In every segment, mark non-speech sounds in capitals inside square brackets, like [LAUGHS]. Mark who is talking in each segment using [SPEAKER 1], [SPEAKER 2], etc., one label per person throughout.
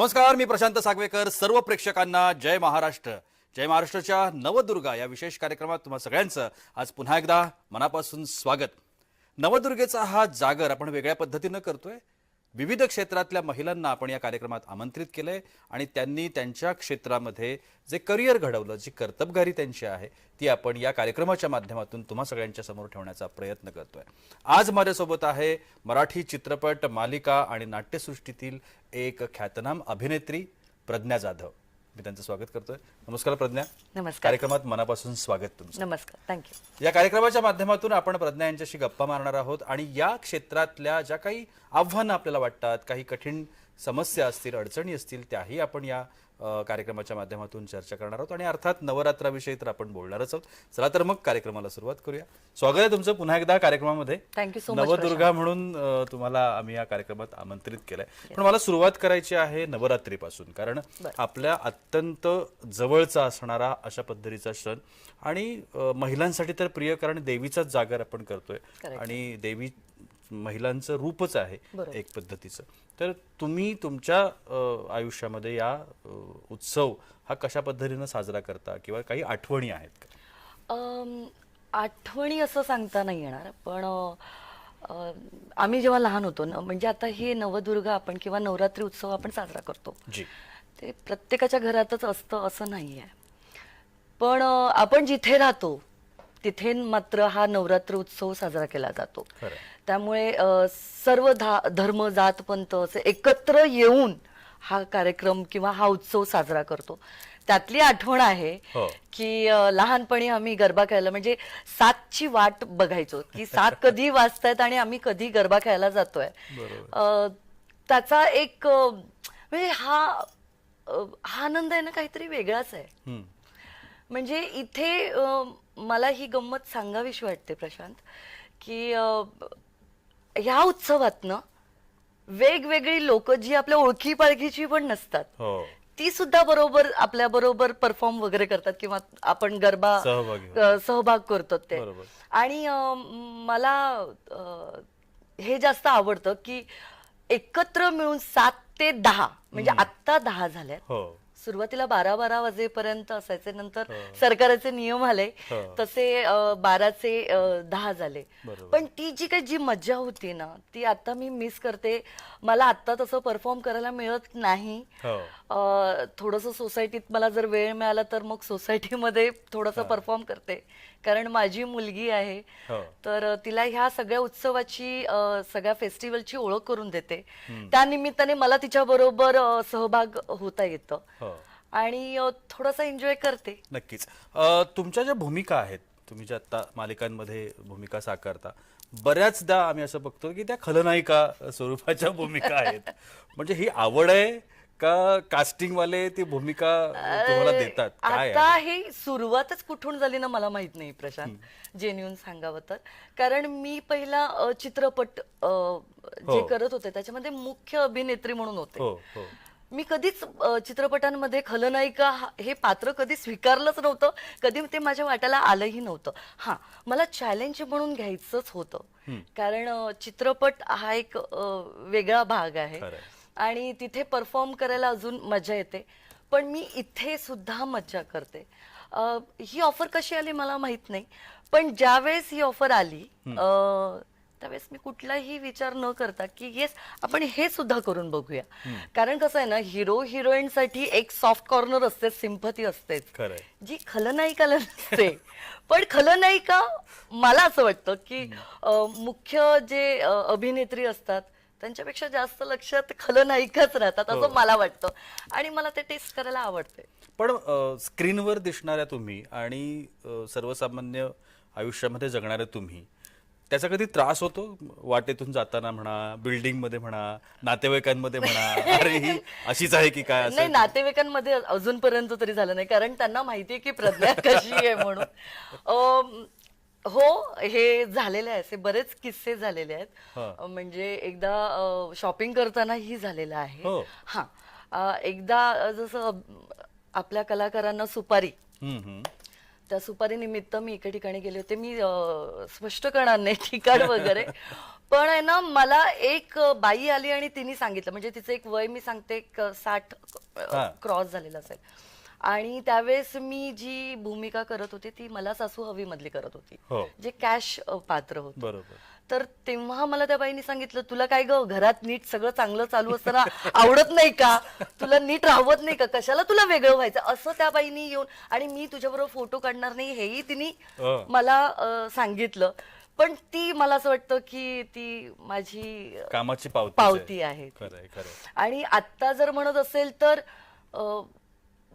[SPEAKER 1] नमस्कार मी प्रशांत सागवेकर. सर्व प्रेक्षकांना जय महाराष्ट्र. जय महाराष्ट्राच्या नवदुर्गा या विशेष कार्यक्रमात तुम्हा सगळ्यांचं आज पुन्हा एकदा मनापासून स्वागत. नवदुर्गेचा हा जागर आपण वेगळ्या पद्धतीनं करतोय विविध क्षेत्रातल्या महिलांना आपण या कार्यक्रमात आमंत्रित केलंय आणि त्यांनी त्यांच्या क्षेत्रामध्ये जे करिअर घडवलं जी कर्तबगारी त्यांची आहे ती आपण या कार्यक्रमाच्या माध्यमातून तुम्हा सगळ्यांच्या समोर ठेवण्याचा प्रयत्न करतोय. आज माझ्यासोबत आहे मराठी चित्रपट मालिका आणि नाट्यसृष्टीतील एक ख्यातनाम अभिनेत्री प्रज्ञा जाधव. मी त्यांचं स्वागत करतोय. नमस्कार प्रज्ञा.
[SPEAKER 2] नमस्कार.
[SPEAKER 1] कार्यक्रमात मनापासून स्वागत तुमचं.
[SPEAKER 2] नमस्कार. थँक्यू
[SPEAKER 1] या कार्यक्रमाच्या माध्यमातून आपण प्रज्ञा यांच्याशी गप्पा मारणार आहोत आणि या क्षेत्रातल्या ज्या काही आव्हानं आपल्याला वाटतात काही कठीण समस्या असतील अडचणी असतील त्याही आपण या कार्यक्रमाच्या माध्यमातून चर्चा करणार आहोत. आणि अर्थात नवरात्राविषयी तर आपण बोलणारच आहोत. चला तर मग कार्यक्रमाला सुरुवात करूया. स्वागत आहे तुमचं पुन्हा एकदा कार्यक्रमामध्ये.
[SPEAKER 2] So
[SPEAKER 1] नवदुर्गा म्हणून तुम्हाला आम्ही या कार्यक्रमात आमंत्रित केलंय. पण मला सुरुवात करायची आहे नवरात्रीपासून. कारण आपल्या अत्यंत जवळचा असणारा अशा पद्धतीचा सण आणि महिलांसाठी तर प्रिय कारण देवीचाच जागर आपण करतोय. आणि देवी महिलांचं रूपच आहे. एक पद्धतीचं. तर तुम्ही तुमच्या आयुष्यामध्ये या उत्सव हा कशा पद्धतीनं साजरा करता किंवा काही आठवणी आहेत का?
[SPEAKER 2] आठवणी असं सांगता नाही येणार पण आम्ही जेव्हा लहान होतो ना म्हणजे आता हे नवदुर्गा आपण किंवा नवरात्री उत्सव आपण साजरा करतो.
[SPEAKER 1] जी.
[SPEAKER 2] ते प्रत्येकाच्या घरातच असतं असं नाही आहे पण आपण जिथे राहतो तिथे मात्र हा नवरात्र उत्सव साजरा केला जातो. त्यामुळे सर्व धा धर्म जात पंथ असे एकत्र येऊन हा कार्यक्रम किंवा हा उत्सव साजरा करतो त्यातली आठवण आहे
[SPEAKER 1] हो.
[SPEAKER 2] की लहानपणी आम्ही गरबा खेळायला म्हणजे सातची वाट बघायचो की सात [LAUGHS] कधी वाजतायत आणि आम्ही कधी गरबा खेळायला जातोय त्याचा एक म्हणजे हा हा आनंद आहे ना काहीतरी वेगळाच आहे. म्हणजे इथे मला ही गंमत सांगावीशी वाटते प्रशांत की ह्या उत्सवातनं वेगवेगळी लोक जी आपल्या ओळखी पाळखीची पण नसतात.
[SPEAKER 1] हो.
[SPEAKER 2] ती सुद्धा बरोबर आपल्या बरोबर परफॉर्म वगैरे करतात किंवा आपण गरबा
[SPEAKER 1] सहभागी होतात.
[SPEAKER 2] अ, सहभाग करतो ते.
[SPEAKER 1] बरोबर.
[SPEAKER 2] आणि अ, मला अ, हे जास्त आवडतं की एकत्र मिळून सात ते दहा म्हणजे आत्ता दहा झाल्यात.
[SPEAKER 1] हो.
[SPEAKER 2] सुरुवातीला बारा बारा वाजेपर्यंत असायचे. नंतर सरकारचे नियम आले.
[SPEAKER 1] हो.
[SPEAKER 2] तसे बाराचे दहा झाले. पण ती जी काही जी मज्जा होती ना ती आता मी मिस करते. मला आता तसं परफॉर्म करायला मिळत नाही.
[SPEAKER 1] हो.
[SPEAKER 2] थोडंसं सोसायटीत मला जर वेळ मिळाला तर मग सोसायटीमध्ये थोडंसं परफॉर्म करते. कारण माझी मुलगी आहे.
[SPEAKER 1] हो.
[SPEAKER 2] तर तिला ह्या सगळ्या उत्सवाची सगळ्या फेस्टिवलची ओळख करून देते. त्या निमित्ताने मला तिच्या बरोबर सहभाग होता येतं.
[SPEAKER 1] हो.
[SPEAKER 2] आणि थोडासा एन्जॉय करते.
[SPEAKER 1] नक्कीच. तुमच्या ज्या भूमिका आहेत तुम्ही ज्या आता मालिकांमध्ये भूमिका साकारता बऱ्याचदा आम्ही असं बघतो की त्या खलनायिका स्वरूपाच्या भूमिका आहेत. [LAUGHS] म्हणजे ही आवड आहे का कास्टिंग वाले ती भूमिका तुम्हाला देतात? काय
[SPEAKER 2] आता
[SPEAKER 1] आहे?
[SPEAKER 2] हे सुरुवातच कुठून झाली ना मला माहीत नाही प्रशांत. जेन्युन सांगावं तर. कारण मी पहिला अ, चित्रपट अ, जे
[SPEAKER 1] हो.
[SPEAKER 2] करत होते त्याच्यामध्ये मुख्य अभिनेत्री म्हणून होते.
[SPEAKER 1] हो हो.
[SPEAKER 2] मी कधीच अ, चित्रपटांमध्ये खलनायिका हा- हे पात्र कधी स्वीकारलंच नव्हतं. कधी ते माझ्या वाट्याला आलंही नव्हतं. हा मला चॅलेंज म्हणून घ्यायचंच होतं. कारण अ, चित्रपट हा एक अ, वेगळा भाग आहे.
[SPEAKER 1] खरंय.
[SPEAKER 2] आणि तिथे परफॉर्म करायला अजून मजा येते. पण मी इथे सुद्धा मज्जा करते. अ, ही ऑफर कशी आली मला माहीत नाही पण ज्यावेळेस ही ऑफर आली अ, त्यावेळेस मी कुठलाही विचार न करता की येस आपण हे सुद्धा करून बघूया. कारण कसं आहे ना हिरो हिरोईनसाठी एक सॉफ्ट कॉर्नर असते असतेच.
[SPEAKER 1] खरंय
[SPEAKER 2] जी खलनायिकाला नसते पण खलनायिका मला असं वाटतं की अ, मुख्य जे अ, अभिनेत्री असतात त्यांच्यापेक्षा जास्त लक्षात खलनायिकाच राहतात असं मला वाटतं. आणि मला ते टेस्ट करायला आवडते
[SPEAKER 1] पण स्क्रीनवर दिसणाऱ्या तुम्ही आणि सर्वसामान्य आयुष्यामध्ये जगणाऱ्या तुम्ही त्याचा कधी त्रास होतो? वाटेतून जाताना म्हणा बिल्डिंगमध्ये म्हणा नातेवाईकांमध्ये म्हणा [LAUGHS] अरे ही अशीच आहे की काय
[SPEAKER 2] नाही नातेवाईकांमध्ये अजूनपर्यंत तरी झालं नाही कारण त्यांना माहितीये की प्रज्ञा [LAUGHS] कशी आहे म्हणून. हो हे झालेले आहे असे बरेच किस्से झालेले आहेत.
[SPEAKER 1] हा.
[SPEAKER 2] म्हणजे एकदा शॉपिंग करतानाही झालेलं आहे.
[SPEAKER 1] हो.
[SPEAKER 2] हा. अ, एकदा जसं आपल्या कलाकारांना सुपारी.
[SPEAKER 1] हम्म.
[SPEAKER 2] त्या सुपारी निमित्त मी एका ठिकाणी गेले होते. मी अं, स्पष्ट करणार नाही ठिकाण वगैरे. [LAUGHS] पण आहे ना मला एक बाई आली आणि तिने सांगितलं. म्हणजे तिचं एक वय मी सांगते एक साठ
[SPEAKER 1] हा.
[SPEAKER 2] क्रॉस झालेलं असेल. आणि त्यावेळेस मी जी भूमिका करत होती ती मला सासू हवी मधली करत होती.
[SPEAKER 1] हो.
[SPEAKER 2] जे कॅश पात्र होत.
[SPEAKER 1] बरोबर.
[SPEAKER 2] तर तेव्हा मला त्या बाईने सांगितलं तुला काय ग घरात नीट सगळं चांगलं चालू असताना आवडत नाही का? तुला नीट राहवत नाही का? कशाला तुला वेगळं व्हायचं? असं त्या बाईनी येऊन आणि मी तुझ्याबरोबर फोटो काढणार नाही हेही तिने
[SPEAKER 1] अं.
[SPEAKER 2] मला अं, सांगितलं. पण ती मला असं वाटतं की ती माझी अं,
[SPEAKER 1] कामाची पावती
[SPEAKER 2] पावती आहे ती.
[SPEAKER 1] खरंय खरंय.
[SPEAKER 2] आणि आत्ता जर म्हणत असेल तर अं,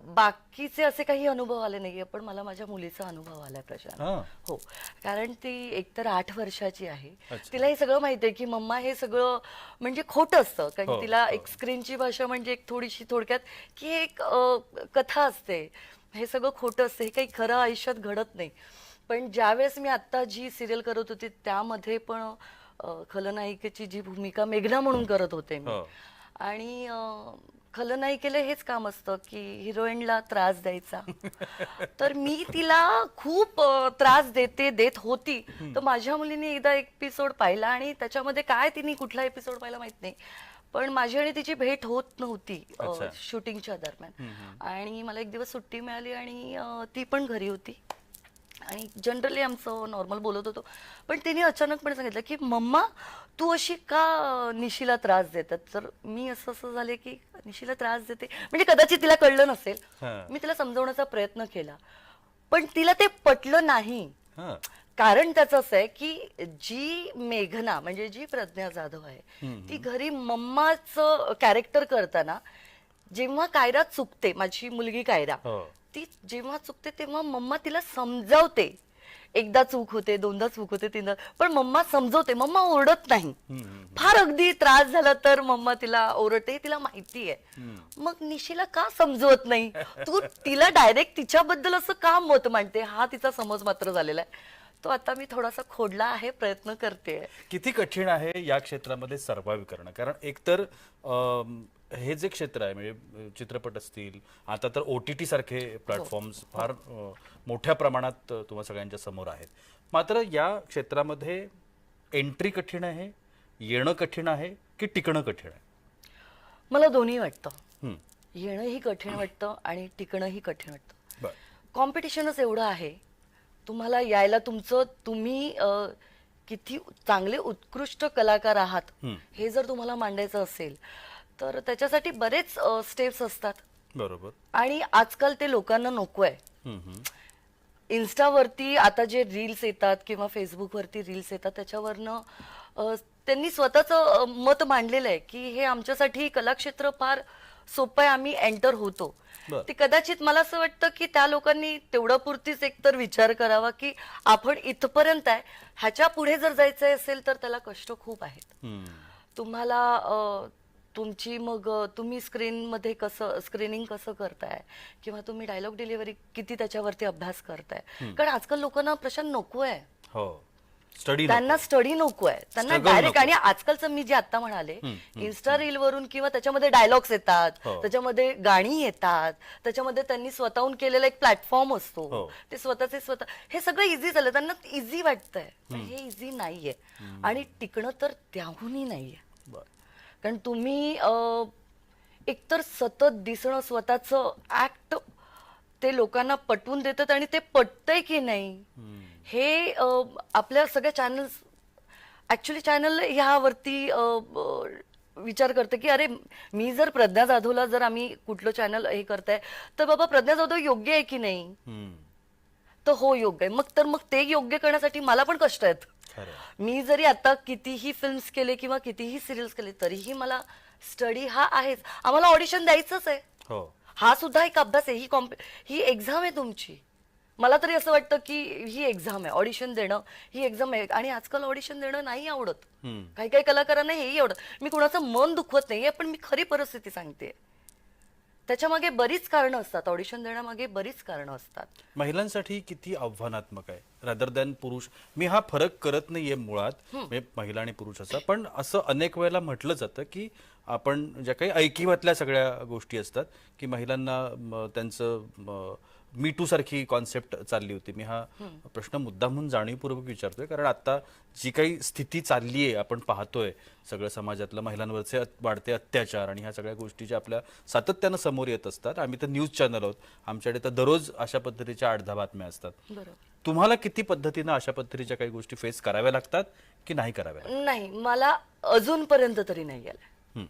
[SPEAKER 2] बाकीचे असे काही अनुभव आले नाहीये पण मला माझ्या मुलीचा अनुभव आलाय प्रशांत
[SPEAKER 1] हा.
[SPEAKER 2] हो कारण ती एकतर आठ वर्षाची आहे
[SPEAKER 1] अच्छा.
[SPEAKER 2] तिला हे सगळं माहितीये की मम्मा हे सगळं म्हणजे खोटं असतं कारण
[SPEAKER 1] हो,
[SPEAKER 2] तिला
[SPEAKER 1] हो.
[SPEAKER 2] एक स्क्रीनची भाषा म्हणजे एक थोडीशी थोडक्यात की एक अं, कथा असते हे सगळं खोटं असतं हे काही खरं आयुष्यात घडत नाही पण ज्यावेळेस मी आत्ता जी सिरियल करत होती त्यामध्ये पण अं, खलनायिकेची जी भूमिका मेघना म्हणून करत होते मी
[SPEAKER 1] हो.
[SPEAKER 2] आणि खलनायिकेला हेच काम असतं की हिरोईनला त्रास द्यायचा. [LAUGHS] तर मी तिला खूप त्रास देते देत होती. तर माझ्या मुलीने एकदा एपिसोड पाहिला आणि त्याच्यामध्ये काय तिने कुठला एपिसोड पाहिला माहीत नाही. पण माझी आणि तिची भेट होत नव्हती. शूटिंगच्या दरम्यान. आणि मला एक दिवस सुट्टी मिळाली आणि ती पण घरी होती. आणि जनरली आमचं नॉर्मल बोलत होतो. पण तिने अचानकपणे सांगितलं की मम्मा तू अशी का निशीला त्रास देतात? तर मी असं असं झाले की निशीला त्रास देते. म्हणजे कदाचित तिला कळलं नसेल. मी तिला समजवण्याचा प्रयत्न केला. पण तिला ते पटलं नाही. कारण त्याचं असं आहे की जी मेघना म्हणजे जी प्रज्ञा जाधव आहे ती घरी मम्माचं कॅरेक्टर करताना जेव्हा कायरा चुकते माझी मुलगी कायरा
[SPEAKER 1] हो.
[SPEAKER 2] ती जेव्हा चुकते तेव्हा मम्मा तिला समजावते. एकदा चूक होते दोनदा चूक होते तीनदा. पण मम्मा समजवते मम्मा ओरडत नाही. फार अगदी त्रास झाला तर मम्मा तिला ओरडते तिला माहिती आहे. मग निशीला का समजवत नाही? तू तिला डायरेक्ट तिच्याबद्दल असं का मत मांडते? हा तिचा समज मात्र झालेला आहे. तो आता मी थोडासा खोडला आहे प्रयत्न करते.
[SPEAKER 1] किती कठीण आहे या क्षेत्रामध्ये सर्व्हाइव्ह करणं कारण एकतर हे जे क्षेत्र आहे म्हणजे चित्रपट असतील आता तर ओ टी टी सारखे प्लॅटफॉर्म्स फार अ, मोठ्या प्रमाणात तुम्हा सगळ्यांच्या समोर आहेत. मात्र या क्षेत्रामध्ये एंट्री कठीण आहे येणं कठीण आहे की टिकणं कठीण आहे?
[SPEAKER 2] मला दोन्ही वाटतं. येणंही कठीण वाटतं आणि टिकणंही कठीण वाटतं.
[SPEAKER 1] बरं.
[SPEAKER 2] कॉम्पिटिशनच एवढं आहे. तुम्हाला यायला तुमचं तुम्ही अं, किती चांगले उत्कृष्ट कलाकार आहात हे जर तुम्हाला मांडायचं असेल तर त्याच्यासाठी बरेच स्टेप्स असतात
[SPEAKER 1] बरोबर
[SPEAKER 2] आणि आजकाल ते लोकांना नको आहे. इन्स्टावरती आता जे रील्स येतात किंवा फेसबुकवरती रील्स येतात त्याच्यावरनं त्यांनी स्वतःचं मत मांडलेलं आहे की हे आमच्यासाठी कलाक्षेत्र फार सोपं आहे आम्ही एंटर होतो. ते कदाचित मला असं वाटतं की त्या लोकांनी तेवढा पुरतीच एकतर विचार करावा की आपण इथपर्यंत आहे ह्याच्या पुढे जर जायचं असेल तर त्याला कष्ट खूप आहेत. तुम्हाला तुमची मग तुम्ही स्क्रीनमध्ये कसं स्क्रीनिंग कसं करताय? किंवा तुम्ही डायलॉग डिलिव्हरी किती त्याच्यावरती अभ्यास करताय? कारण आजकाल लोकांना प्रश्न नको आहे
[SPEAKER 1] हो स्टडी
[SPEAKER 2] त्यांना स्टडी नको आहे त्यांना डायरेक्ट. आणि आजकालचं मी जे आता म्हणाले इन्स्टा रील वरून किंवा त्याच्यामध्ये डायलॉग्स येतात
[SPEAKER 1] हो.
[SPEAKER 2] त्याच्यामध्ये गाणी येतात त्याच्यामध्ये त्यांनी स्वतःहून केलेला एक प्लॅटफॉर्म
[SPEAKER 1] हो.
[SPEAKER 2] असतो ते स्वतःचे स्वतः हे सगळं इझी झालं. त्यांना इझी वाटतंय. हे इझी नाहीये. आणि टिकणं तर त्याहूनही नाहीये. कारण तुम्ही एकतर सतत दिसणं स्वतःचं ऍक्ट ते लोकांना पटवून देतात आणि ते पटतंय की नाही. हे आपल्या सगळ्या चॅनल्स ऍक्च्युली चॅनल ह्यावरती विचार करते की अरे मी जर प्रज्ञा जाधवला जर आम्ही कुठलं चॅनल हे करताय तर बाबा प्रज्ञा जाधव योग्य आहे की नाही. तर हो योग्य आहे. मग तर मग ते योग्य करण्यासाठी मला पण कष्ट आहेत. मी जरी आता कितीही फिल्म्स केले किंवा कितीही सिरियल्स केले तरीही मला स्टडी हा आहेच. आम्हाला ऑडिशन द्यायचंच आहे.
[SPEAKER 1] हो.
[SPEAKER 2] हा सुद्धा एक अभ्यास आहे. ही कॉम्प ही एक्झाम आहे तुमची. मला तरी असं वाटतं की ही एक्झाम आहे. ऑडिशन देणं ही एक्झाम आहे. आणि आजकाल ऑडिशन देणं नाही आवडत. काही काही कलाकारांना हेही आवडत. मी कुणाचं मन दुखवत नाहीये पण मी खरी परिस्थिती सांगते त्याच्यामागे बरीच कारणं असतात. ऑडिशन देण्यामागे बरीच कारणं असतात.
[SPEAKER 1] महिलांसाठी किती आव्हानात्मक आहे? रादर दॅन पुरुष. मी हा फरक करत नाहीये मुळात. म्हणजे महिला आणि पुरुषाचा पण असं अनेक वेळेला म्हटलं जातं की आपण ज्या काही ऐकिवातल्या सगळ्या गोष्टी असतात की महिलांना म, त्यांचं म, मी टू सारखी कॉन्सेप्ट चालली होती. मी हा प्रश्न मुद्दामहून जाणीवपूर्वक विचारतोय. कारण आता जी काही स्थिती चालली आहे आपण पाहतोय सगळं समाजातलं महिलांवरचे वाढते अत्याचार आणि ह्या सगळ्या गोष्टी ज्या आपल्या सातत्यानं समोर येत असतात. आम्ही तर न्यूज चॅनल आहोत. आमच्याकडे तर दररोज अशा पद्धतीच्या दहा बातम्या असतात. तुम्हाला किती पद्धतीनं अशा पद्धतीच्या काही गोष्टी फेस कराव्या लागतात की नाही कराव्या?
[SPEAKER 2] नाही मला अजूनपर्यंत तरी नाही गेलाय
[SPEAKER 1] हं.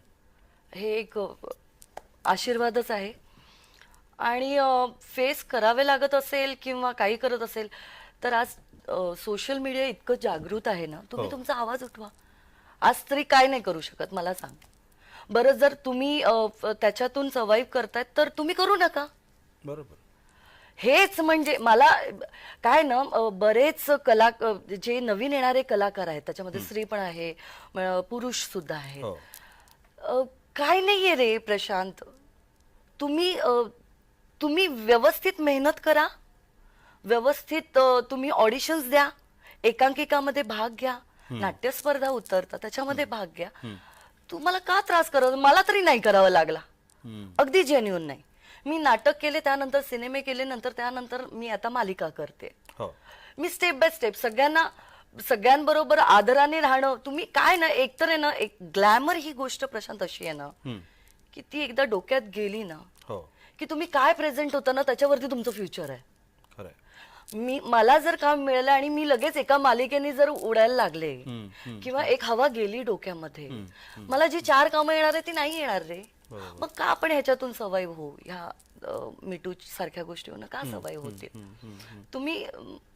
[SPEAKER 2] एक आशीर्वादच आहे. आणि फेस करावे लागत असेल किंवा काही करत असेल तर आज सोशल मीडिया इतकं जागृत आहे ना तुम्ही
[SPEAKER 1] हो.
[SPEAKER 2] तुमचा आवाज उठवा. आज तरी काय नाही करू शकत मला सांग. बरं जर तुम्ही त्याच्यातून सर्वाईव्ह करतायत तर तुम्ही करू नका.
[SPEAKER 1] बरोबर.
[SPEAKER 2] हेच म्हणजे मला काय ना बरेच कला जे नवीन येणारे कलाकार आहेत त्याच्यामध्ये स्त्री पण आहे पुरुष सुद्धा आहेत.
[SPEAKER 1] हो.
[SPEAKER 2] काय नाहीये रे प्रशांत? तुम्ही तुम्ही व्यवस्थित मेहनत करा. व्यवस्थित तुम्ही ऑडिशन्स द्या. एकांकिकामध्ये भाग घ्या. नाट्यस्पर्धा उतरता त्याच्यामध्ये भाग घ्या. तुम्हाला का त्रास करावा मला तरी नाही करावा लागला. अगदी जेन्युन नाही. मी नाटक केले त्यानंतर सिनेमे केले नंतर त्यानंतर मी आता मालिका करते.
[SPEAKER 1] हो.
[SPEAKER 2] मी स्टेप बाय स्टेप सगळ्यांना सगळ्यांबरोबर आदराने राहणं तुम्ही काय ना एकतर आहे ना एक ग्लॅमर ही गोष्ट प्रशांत अशी आहे ना. की ती एकदा डोक्यात गेली ना
[SPEAKER 1] हो.
[SPEAKER 2] की तुम्ही काय प्रेझेंट होता ना त्याच्यावरती तुमचं फ्युचर आहे.
[SPEAKER 1] खरंय.
[SPEAKER 2] मी मला जर काम मिळालं आणि मी लगेच एका मालिकेने जर उडायला लागले. किंवा एक हवा गेली डोक्यामध्ये मला जी चार कामं येणार आहे ती नाही येणार रे. मग का आपण ह्याच्यातून सवाईव होऊ? ह्या मिटू सारख्या गोष्टी होणं का सवाईव होते? तुम्ही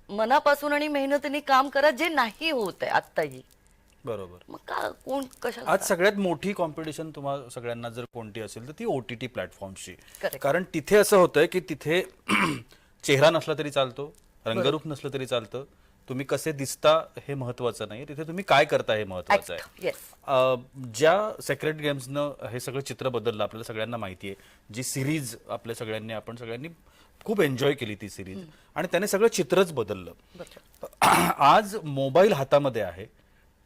[SPEAKER 2] मनापासून आणि मेहनतीने काम करा जे नाही होत आहे आत्ताही.
[SPEAKER 1] बरोबर.
[SPEAKER 2] मग का कोण कशा
[SPEAKER 1] आज सगळ्यात मोठी कॉम्पिटिशन तुम्हाला सगळ्यांना जर कोणती असेल तर ती ओटीटी प्लॅटफॉर्मची
[SPEAKER 2] Correct.
[SPEAKER 1] कारण तिथे असं होतंय की तिथे [CLEARS THROAT] चेहरा नसला तरी चालतो रंगरूप नसलं तरी चालतं तुम्ही कसे दिसता हे महत्वाचं नाही तिथे तुम्ही काय करता हे महत्वाचं आहे. अ, ज्या सेक्रेट गेम्सनं हे सगळं चित्र बदललं आपल्याला सगळ्यांना माहिती आहे जी सिरीज आपल्या सगळ्यांनी आपण सगळ्यांनी खूप एन्जॉय केली ती सिरीज आणि त्याने सगळं चित्रच बदललं. [CLEARS THROAT] आज मोबाईल हातामध्ये आहे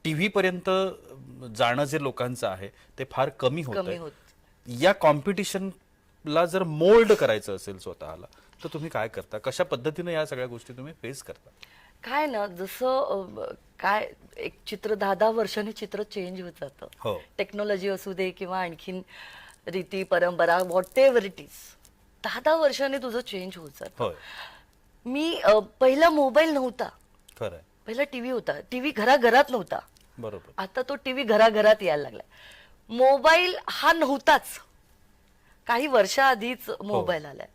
[SPEAKER 1] टीव्ही पर्यंत जाणं जे लोकांचं आहे ते फार कमी होत. या कॉम्पिटिशनला जर मोल्ड करायचं असेल स्वतःला तर तुम्ही काय करता? कशा पद्धतीने या सगळ्या गोष्टी तुम्ही फेस करता?
[SPEAKER 2] काय ना जसं काय एक चित्र दहा दहा वर्षांनी चित्र चेंज होत जातं.
[SPEAKER 1] हो.
[SPEAKER 2] टेक्नॉलॉजी असू दे किंवा आणखीन रीती परंपरा व्हॉट एव्हर इट इज दहा दहा वर्षांनी तुझं चेंज होत जातं.
[SPEAKER 1] होय.
[SPEAKER 2] मी पहिला मोबाईल नव्हता. पहिला टीव्ही होता. टीव्ही घराघरात नव्हता.
[SPEAKER 1] बरोबर.
[SPEAKER 2] आता तो टीव्ही घराघरात यायला लागलाय. मोबाईल हा नव्हताच. काही वर्षाआधीच मोबाईल आलाय.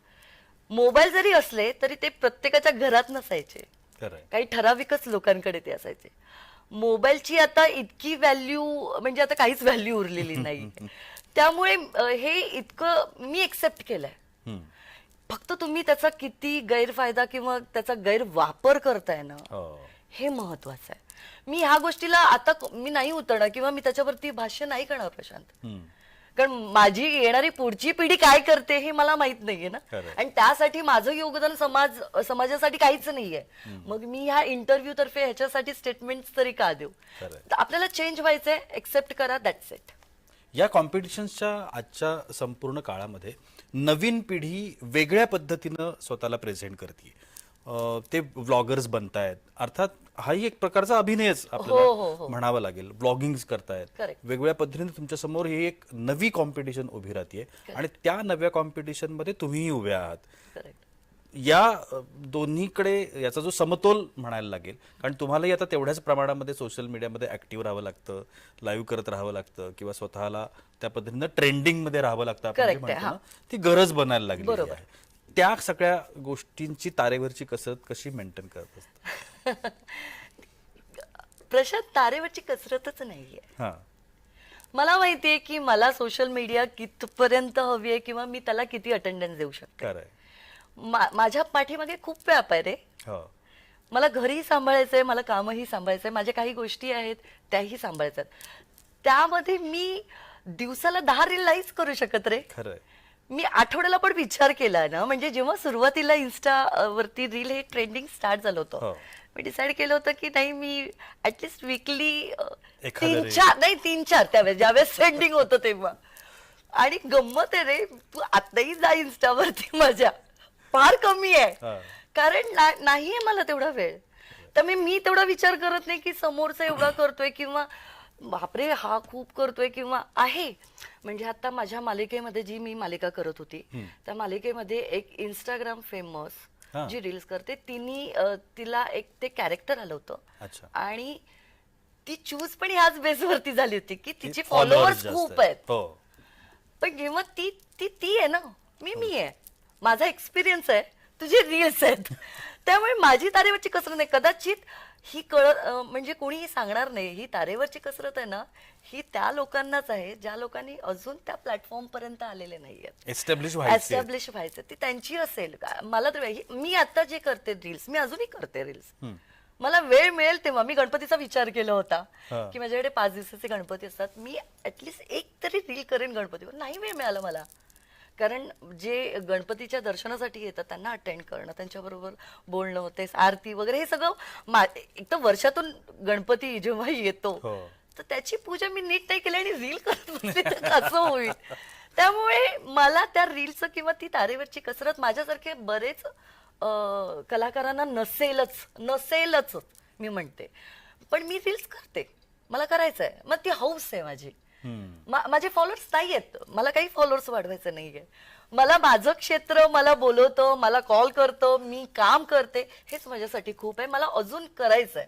[SPEAKER 2] मोबाईल जरी असले तरी ते प्रत्येकाच्या घरात नसायचे. काही ठराविकच लोकांकडे ते असायचे. मोबाईलची आता इतकी व्हॅल्यू म्हणजे आता काहीच व्हॅल्यू उरलेली [LAUGHS] नाही त्यामुळे हे इतकं मी एक्सेप्ट केलंय. फक्त तुम्ही त्याचा किती गैरफायदा किंवा त्याचा गैरवापर करताय ना
[SPEAKER 1] हो.
[SPEAKER 2] हे महत्वाचं आहे. मी ह्या गोष्टीला आता मी नाही उतरणार किंवा मी त्याच्यावरती भाष्य नाही करणार प्रशांत. कारण माझी येणारी पुढची पिढी काय करते हे मला माहीत नाहीये ना. आणि त्यासाठी माझं योगदान समाज समाजासाठी काहीच नाहीये. मग मी ह्या इंटरव्ह्यू तर्फे ह्याच्यासाठी स्टेटमेंट तरी का देऊ? आपल्याला चेंज व्हायचंय एक्सेप्ट करा दॅट्स इट
[SPEAKER 1] या कॉम्पिटिशन्सच्या आजच्या संपूर्ण काळामध्ये नवीन पिढी वेगळ्या पद्धतीनं स्वतःला प्रेझेंट करते ते व्लॉगर्स बनतायत. अर्थात हाही एक प्रकारचा अभिनयच
[SPEAKER 2] हो, हो,
[SPEAKER 1] आपल्याला
[SPEAKER 2] हो.
[SPEAKER 1] म्हणावा लागेल. ब्लॉगिंग करतायत.
[SPEAKER 2] Correct.
[SPEAKER 1] वेगवेगळ्या पद्धतीने तुमच्यासमोर ही एक नवी कॉम्पिटिशन उभी राहते आणि त्या नव्या कॉम्पिटिशनमध्ये तुम्हीही उभे आहात.
[SPEAKER 2] करेक्ट
[SPEAKER 1] या अ, दोन्हीकडे याचा जो समतोल म्हणायला लागेल कारण तुम्हालाही आता तेवढ्याच प्रमाणामध्ये सोशल मीडियामध्ये ऍक्टिव्ह राहावं लागतं लाईव्ह करत राहावं लागतं किंवा स्वतःला त्या पद्धतीनं ट्रेंडिंगमध्ये राहावं लागतं आपण जे
[SPEAKER 2] Correct आहे,
[SPEAKER 1] म्हणतो ना ती गरज बनायला लागली. आहे. त्या सगळ्या गोष्टींची तारेवरची कसरत कशी मेंटेन करत असते [LAUGHS]
[SPEAKER 2] प्रशांत तारेवरची कसरतच नाहीये.
[SPEAKER 1] हा.
[SPEAKER 2] मला माहितीये की मला सोशल मीडिया कितपर्यंत हवी आहे किंवा मी त्याला किती अटेंडन्स देऊ शकते.
[SPEAKER 1] खरंय.
[SPEAKER 2] मा- माझ्या पाठीमागे खूप व्याप आहे रे.
[SPEAKER 1] हो.
[SPEAKER 2] मला घरही सांभाळायचंय मला कामही सांभाळायचंय माझ्या काही गोष्टी आहेत त्याही सांभाळायच्यात. त्यामध्ये मी दिवसाला दहा रील नाहीच करू शकत रे.
[SPEAKER 1] खरंय.
[SPEAKER 2] मी आठवड्याला पण विचार केला ना म्हणजे जेव्हा सुरुवातीला इन्स्टा अ, वरती रील हे ट्रेंडिंग स्टार्ट झालं
[SPEAKER 1] हो.
[SPEAKER 2] होतं मी डिसाईड केलं होतं की नाही मी ऍटलिस्ट वीकली तीन. चार नाही तीन चार त्यावेळेस ज्यावेळेस ट्रेंडिंग होतं तेव्हा आणि गंमत आहे रे तू आताही जा इन्स्टावरती माझ्या फार कमी. आहे कारण ना- नाहीये मला तेवढा वेळ त्यामुळे मी तेवढा विचार करत नाही की समोरचा एवढा करतोय किंवा बापरे हा खूप करतोय किंवा आहे म्हणजे आता माझ्या मालिकेमध्ये जी मी मालिका करत होती त्या मालिकेमध्ये एक इंस्टाग्राम फेमस. जी रील्स करते तिने तिला एक ते कॅरेक्टर आलं होतं. आणि ती चूज पण ह्याच बेसवरती झाली होती की तिचे फॉलोअर्स खूप आहेत.
[SPEAKER 1] हो.
[SPEAKER 2] पण जेव्हा ती ती ती आहे ना मी मी आहे. माझा एक्सपिरियन्स आहे. तुझे रील्स आहेत. [LAUGHS] त्यामुळे माझी तारेवरची कसरत नाही. कदाचित ही कळत अं, म्हणजे कोणीही सांगणार नाही. ही तारेवरची कसरत आहे ना ही त्या लोकांनाच आहे ज्या लोकांनी अजून त्या प्लॅटफॉर्म पर्यंत आलेले नाहीयेत
[SPEAKER 1] एस्टॅब्लिश व्हायचे
[SPEAKER 2] एस्टॅब्लिश व्हायचं. ती त्यांची असेल. मला तर मी आता जे करते रील्स मी अजूनही करते रील्स मला वेळ मिळेल तेव्हा. मी गणपतीचा विचार केला होता. की माझ्याकडे पाच दिवसाचे गणपती असतात. मी ऍटलिस्ट एक तरी रील करेन गणपतीवर. नाही वेळ मिळाला मला. कारण जे गणपतीच्या दर्शनासाठी येतात त्यांना अटेंड करणं त्यांच्याबरोबर बोलणं ते आरती वगैरे हे सगळं एक तर वर्षातून गणपती जेव्हा येतो
[SPEAKER 1] हो.
[SPEAKER 2] तर त्याची पूजा मी नीट नाही केली आणि रील करत कसं होईल? त्यामुळे मला त्या रीलचं किंवा ती तारेवरची कसरत माझ्यासारखे बरेच कलाकारांना नसेलच नसेलच मी म्हणते. पण मी रील्स करते. मला करायचं आहे मग ती हौस आहे माझी. माझे फॉलोअर्स नाही आहेत मला काही फॉलोअर्स वाढवायचं नाहीये. मला माझं क्षेत्र मला बोलवतं मला कॉल करतं मी काम करते हेच माझ्यासाठी खूप आहे. मला अजून करायचं आहे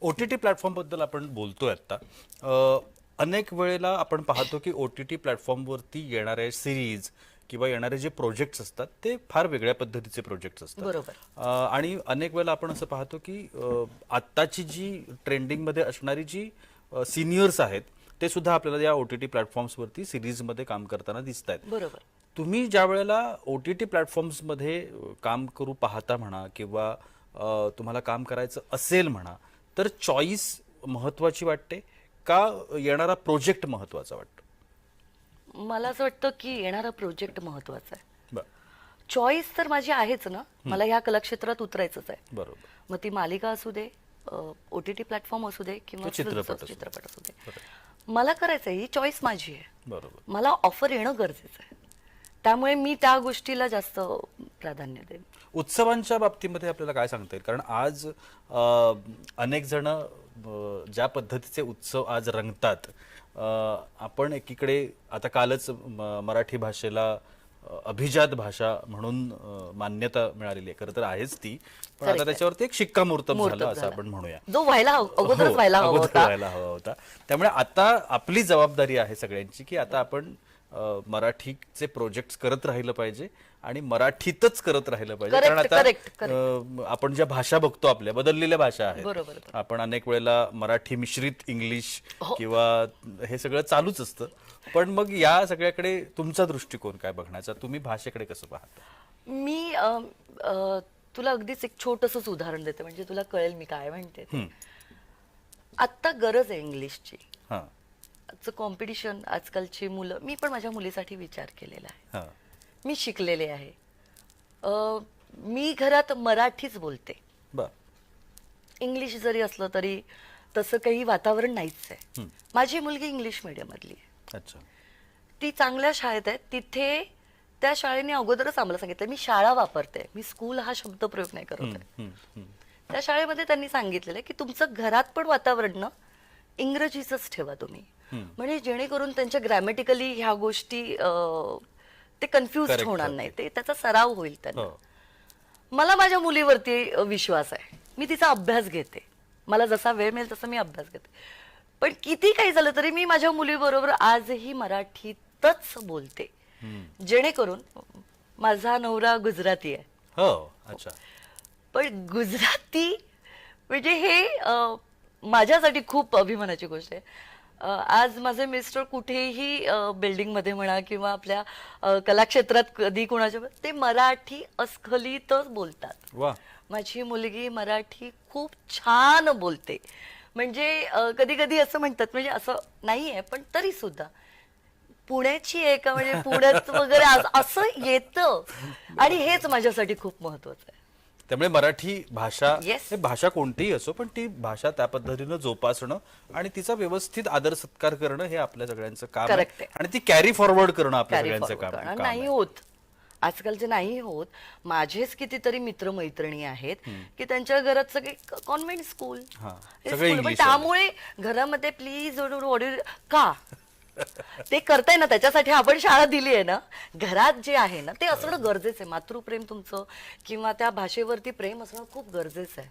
[SPEAKER 1] ओ टी टी प्लॅटफॉर्मबद्दल आपण बोलतोय आता. अ, अनेक वेळेला आपण पाहतो की ओ टी टी प्लॅटफॉर्मवरती येणारे सिरीज किंवा येणारे जे प्रोजेक्ट्स असतात ते फार वेगळ्या पद्धतीचे प्रोजेक्ट्स असतात.
[SPEAKER 2] बरोबर.
[SPEAKER 1] आणि अनेक वेळेला आपण असं पाहतो की आत्ताची जी ट्रेंडिंगमध्ये असणारी जी सिनियर्स आहेत ते सुद्धा आपल्याला या ओ टी टी प्लॅटफॉर्म्सवरती सिरीजमध्ये काम करताना दिसत आहेत
[SPEAKER 2] बरोबर.
[SPEAKER 1] तुम्ही ज्या वेळेला ओ टी टी प्लॅटफॉर्म्समध्ये काम करू पाहता म्हणा किंवा तुम्हाला काम करायचं असेल म्हणा तर चॉईस महत्वाची वाटते का येणारा प्रोजेक्ट महत्त्वाचा वाटतो?
[SPEAKER 2] मला असं वाटतं की येणारा प्रोजेक्ट महत्त्वाचा आहे. चॉईस तर माझी आहेच ना. मला ह्या कलाक्षेत्रात उतरायचंच आहे.
[SPEAKER 1] बरोबर.
[SPEAKER 2] मग ती मालिका असू दे ओ टी टी प्लॅटफॉर्म असू दे किंवा
[SPEAKER 1] चित्रपट असू दे.
[SPEAKER 2] मला करायचंय ही चॉईस माझी आहे.
[SPEAKER 1] बरोबर.
[SPEAKER 2] मला ऑफर येणं गरजेचं आहे. त्यामुळे मी त्या गोष्टीला जास्त प्राधान्य देईन.
[SPEAKER 1] उत्सवांच्या बाबतीमध्ये आपल्याला काय सांगता येईल? कारण आज अ, अनेक जण अ, ज्या पद्धतीचे उत्सव आज रंगतात अ, आपण एकीकडे आता कालच म- मराठी भाषेला अभिजात भाषा म्हणून मान्यता मिळालेली आहे. खरं तर आहेच ती. पण आता. त्याच्यावरती एक शिक्कामोर्तब
[SPEAKER 2] मोर्तब
[SPEAKER 1] झालं असं. आपण म्हणूया.
[SPEAKER 2] जो व्हायला
[SPEAKER 1] हो,
[SPEAKER 2] व्हायला हवा
[SPEAKER 1] अगोदर
[SPEAKER 2] होता.
[SPEAKER 1] व्हायला हवा होता. त्यामुळे आता आपली जबाबदारी आहे सगळ्यांची की आता आपण मराठीचे प्रोजेक्ट करत राहिलं पाहिजे आणि मराठीतच करत राहिलं पाहिजे. कारण आता आपण ज्या भाषा बघतो आपल्या बदललेल्या भाषा आहेत. आपण अनेक वेळेला मराठी मिश्रित इंग्लिश
[SPEAKER 2] हो.
[SPEAKER 1] किंवा हे सगळं चालूच असतं. पण मग या सगळ्याकडे तुमचा दृष्टिकोन काय बघण्याचा? तुम्ही भाषेकडे कसं पाहता?
[SPEAKER 2] मी तुला अगदीच एक छोटंसंच उदाहरण देते. म्हणजे तुला कळेल मी काय म्हणते ते. आत्ता गरज आहे इंग्लिशची आजचं कॉम्पिटिशन आजकालची मुलं मी पण माझ्या मुलीसाठी विचार केलेला आहे. मी शिकलेले आहे. अ, मी घरात मराठीच बोलते.
[SPEAKER 1] बर.
[SPEAKER 2] इंग्लिश जरी असलं तरी तसं काही वातावरण नाहीच आहे. माझी मुलगी इंग्लिश आहे.
[SPEAKER 1] अच्छा.
[SPEAKER 2] ती चांगल्या शाळेत आहे. तिथे त्या शाळेने अगोदरच आम्हाला सांगितलं मी शाळा वापरते. मी स्कूल हा शब्द प्रयोग नाही करत आहे. त्या शाळेमध्ये त्यांनी सांगितलेलं आहे की तुमचं घरात पण वातावरण ना इंग्रजीचंच ठेवा तुम्ही. म्हणजे जेणेकरून त्यांच्या ग्रॅमॅटिकली ह्या गोष्टी ते कन्फ्युज होणार. नाही ते त्याचा सराव होईल त्यांना.
[SPEAKER 1] हो.
[SPEAKER 2] मला माझ्या मुलीवरती विश्वास आहे. मी तिचा अभ्यास घेते. मला जसा वेळ मिळेल तसा मी अभ्यास घेते. पण किती काही झालं तरी मी माझ्या मुलीबरोबर आजही मराठीतच बोलते. जेणेकरून माझा नवरा गुजराती आहे.
[SPEAKER 1] हो अच्छा.
[SPEAKER 2] पण गुजराती म्हणजे हे माझ्यासाठी खूप अभिमानाची गोष्ट आहे. आज माझे मिस्टर कुठेही अ, बिल्डिंगमध्ये म्हणा किंवा आपल्या कलाक्षेत्रात कधी कुणाच्या ते मराठी अस्खलितच बोलतात. माझी मुलगी मराठी खूप छान बोलते. म्हणजे कधी कधी असं म्हणतात म्हणजे असं नाही आहे पण तरी सुद्धा पुण्याची आहे का? म्हणजे पुण्यात [LAUGHS] वगैरे अस- असं येतं. आणि हेच माझ्यासाठी खूप महत्वाचं आहे.
[SPEAKER 1] त्यामुळे मराठी भाषा
[SPEAKER 2] Yes.
[SPEAKER 1] हे भाषा कोणतीही असो पण ती भाषा त्या पद्धतीनं जोपासणं आणि तिचा व्यवस्थित आदर सत्कार करणं हे आपल्या सगळ्यांचं काम आहे
[SPEAKER 2] Correct आहे.
[SPEAKER 1] आणि ती कॅरी फॉरवर्ड करणं आपल्या
[SPEAKER 2] Carry
[SPEAKER 1] सगळ्यांचं
[SPEAKER 2] forward
[SPEAKER 1] काम
[SPEAKER 2] करणं
[SPEAKER 1] काम
[SPEAKER 2] नाही
[SPEAKER 1] आहे.
[SPEAKER 2] होत आजकालचे नाही होत माझेच कितीतरी मित्र मैत्रिणी आहेत की त्यांच्या घरात सगळे कॉन्व्हेंट स्कूल
[SPEAKER 1] हा, सगळे
[SPEAKER 2] school. पण
[SPEAKER 1] English वाले.
[SPEAKER 2] त्यामुळे घरामध्ये प्लीज का [LAUGHS] ते करताय ना त्याच्यासाठी आपण शाळा दिली आहे ना. घरात जे आहे ना ते असणं गरजेचं आहे. मातृप्रेम तुमचं किंवा त्या भाषेवरती प्रेम असणं खूप गरजेचं आहे.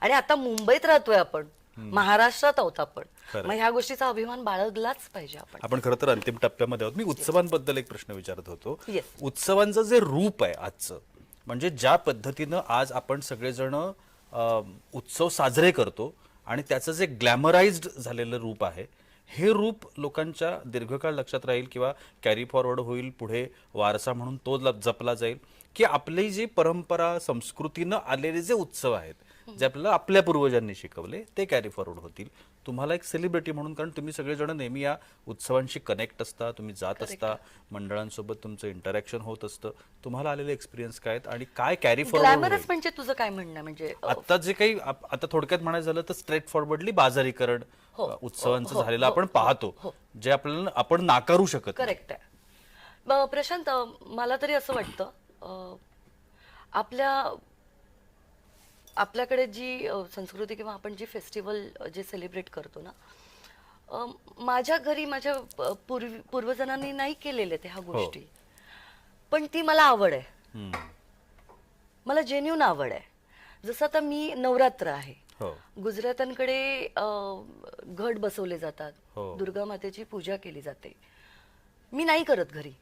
[SPEAKER 2] आणि आता मुंबईत राहतोय आपण. महाराष्ट्रात आहोत आपण. मग ह्या गोष्टीचा अभिमान बाळगलाच पाहिजे आपण.
[SPEAKER 1] आपण खरं तर अंतिम टप्प्यामध्ये आहोत. मी उत्सवांबद्दल एक प्रश्न विचारत होतो.
[SPEAKER 2] Yes.
[SPEAKER 1] उत्सवांचं जे रूप आहे आजचं म्हणजे ज्या पद्धतीनं आज आपण सगळेजण अं, उत्सव साजरे करतो आणि त्याचं जे ग्लॅमराइज्ड झालेलं रूप आहे हे रूप लोकांच्या दीर्घकाळ लक्षात राहील किंवा कॅरी फॉरवर्ड होईल पुढे वारसा म्हणून तो जपला जाईल की आपली जी परंपरा संस्कृतीनं आलेले जे उत्सव आहेत जे आपल्याला आपल्या पूर्वजांनी शिकवले ते कॅरी फॉरवर्ड होतील. तुम्हाला एक सेलिब्रिटी म्हणून कारण तुम्ही सगळेजण नेहमी या उत्सवांशी कनेक्ट असता तुम्ही जात असता मंडळांसोबत तुमचं इंटरॅक्शन होत असतं. तुम्हाला आलेले एक्सपिरियन्स काय आहेत आणि काय कॅरी फॉरवर्ड
[SPEAKER 2] म्हणजे तुझं काय म्हणणं? म्हणजे
[SPEAKER 1] आता जे काही आता थोडक्यात म्हणायचं झालं तर स्ट्रेट फॉरवर्डली बाजारीकरण उत्सवांचं
[SPEAKER 2] हो,
[SPEAKER 1] झालेलं
[SPEAKER 2] हो,
[SPEAKER 1] आपण
[SPEAKER 2] हो,
[SPEAKER 1] पाहतो
[SPEAKER 2] हो.
[SPEAKER 1] जे आपल्याला आपण नाकारू शकत.
[SPEAKER 2] करेक्ट आहे प्रशांत मला तरी असं वाटतं आपल्या आपल्याकडे जी संस्कृती किंवा आपण जी फेस्टिवल जे सेलिब्रेट करतो ना माझ्या घरी माझ्या पूर्वी पूर्वजनांनी नाही केलेले ते ह्या गोष्टी पण ती मला आवड आहे. मला जेन्युन आवड आहे जसं आता मी नवरात्र आहे
[SPEAKER 1] हो
[SPEAKER 2] गुजरातांकडे अ, घट बसवले जातात.
[SPEAKER 1] हो.
[SPEAKER 2] दुर्गा मातेची पूजा केली जाते. मी नाही करत घरी.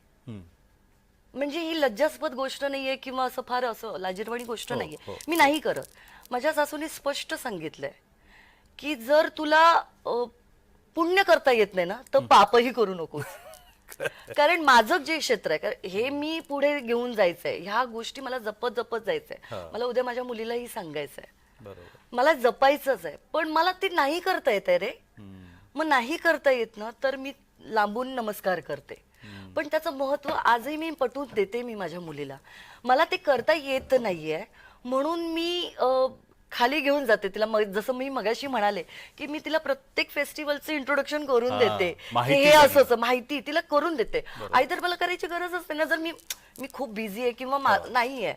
[SPEAKER 2] म्हणजे ही लज्जास्पद गोष्ट नाहीये किंवा असं फार असं लाजिरवाणी गोष्ट
[SPEAKER 1] हो,
[SPEAKER 2] नाहीये.
[SPEAKER 1] हो.
[SPEAKER 2] मी नाही करत. माझ्या सासूने स्पष्ट सांगितलंय की जर तुला पुण्य करता येत नाही ना तर पापही करू नकोस. [LAUGHS] कारण माझं जे क्षेत्र आहे कारण हे मी पुढे घेऊन जायचंय ह्या गोष्टी मला जपत जपत जायचंय.
[SPEAKER 1] हा.
[SPEAKER 2] मला उद्या माझ्या मुलीलाही सांगायचंय. मला जपायचंच आहे. पण मला ते नाही करता येत आहे रे. मग नाही करता येत ना तर मी लांबून नमस्कार करते. पण त्याचं महत्त्व आजही मी पटवून देते मी माझ्या मुलीला. मला ते करता येत नाहीये. म्हणून मी खाली घेऊन जाते तिला. मग- जसं मी मगाशी म्हणाले की मी तिला प्रत्येक फेस्टिवलचं इंट्रोडक्शन करून
[SPEAKER 1] हा,
[SPEAKER 2] देते. हे. असं माहिती तिला करून देते. आई तर मला करायची गरज असते ना जर मी मी खूप बिझी आहे किंवा मा- नाहीये.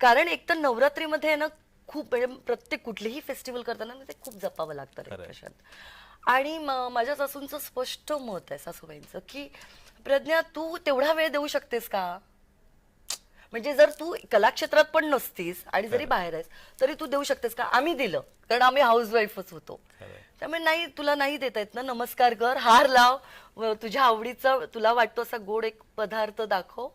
[SPEAKER 2] कारण एक तर नवरात्रीमध्ये आहे ना खूप म्हणजे प्रत्येक कुठलेही फेस्टिवल करताना ते खूप जपावं लागतं रे
[SPEAKER 1] खरंय.
[SPEAKER 2] प्रशांत. आणि माझ्या सासूंचं स्पष्ट मत आहे सासूबाईंचं की प्रज्ञा तू तेवढा वेळ देऊ शकतेस का? म्हणजे जर तू कलाक्षेत्रात पण नसतीस आणि जरी बाहेर आहेस तरी तू देऊ शकतेस का? आम्ही दिलं कारण आम्ही हाऊस वाईफच होतो. त्यामुळे नाही तुला नाही देता येत ना? नमस्कार कर हार लाव. तुझ्या आवडीचा तुला वाटतो असा गोड एक पदार्थ दाखव.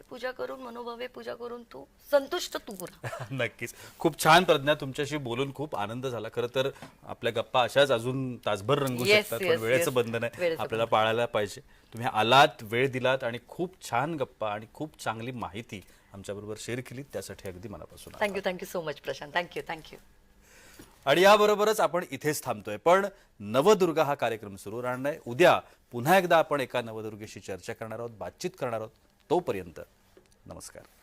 [SPEAKER 2] पूजा करून मनोभावे पूजा करून तू संतुष्ट तू पुरा [LAUGHS]
[SPEAKER 1] नक्कीच. खूप छान प्रज्ञा तुमच्याशी बोलून खूप आनंद झाला. खरं तर आपल्या गप्पा अशाच अजून तासभर रंगू
[SPEAKER 2] Yes,
[SPEAKER 1] शकतात पण
[SPEAKER 2] yes,
[SPEAKER 1] वेळेचं
[SPEAKER 2] yes.
[SPEAKER 1] बंधन आहे.
[SPEAKER 2] वेळेचं
[SPEAKER 1] आपल्याला पाळायला पाहिजे. तुम्ही आलात वेळ दिलात आणि खूप छान गप्पा आणि खूप चांगली माहिती आमच्याबरोबर शेअर केली त्यासाठी अगदी मनापासून आभार.
[SPEAKER 2] Thank you thank you so much Prashant thank you thank you
[SPEAKER 1] आणि याबरोबरच आपण इथेच थांबतोय. पण नवदुर्गा हा कार्यक्रम सुरू राहणार आहे उद्या पुन्हा एकदा आपण एका नवदुर्गेशी चर्चा करणार आहोत बातचीत करणार आहोत. तोपर्यंत नमस्कार.